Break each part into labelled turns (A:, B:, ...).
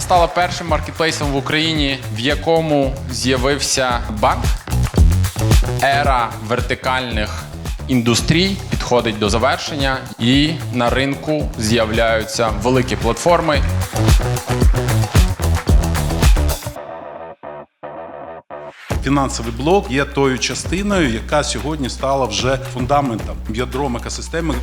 A: стала першим маркетплейсом в Україні, в якому з'явився банк. Ера вертикальних індустрій підходить до завершення, і на ринку з'являються великі платформи.
B: Фінансовий блок є тою частиною, яка сьогодні стала вже фундаментом ядром екосистеми.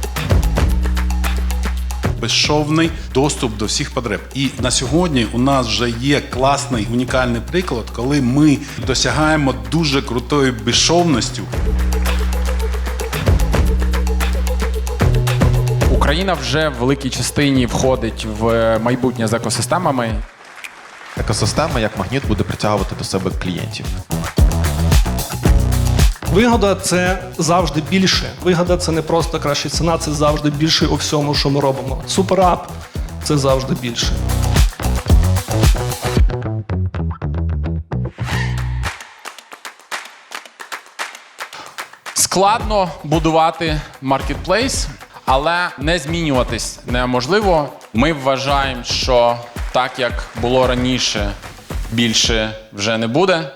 B: Безшовний доступ до всіх потреб. І на сьогодні у нас вже є класний унікальний приклад, коли ми досягаємо дуже крутої безшовності.
A: Україна вже в великій частині входить в майбутнє з екосистемами.
C: Екосистема як магніт буде притягувати до себе клієнтів.
D: Вигода це завжди більше. Вигода це не просто краща ціна, це завжди більше у всьому, що ми робимо. Суперап це завжди більше.
A: Складно будувати маркетплейс, але не змінюватись неможливо. Ми вважаємо, що так як було раніше, більше вже не буде.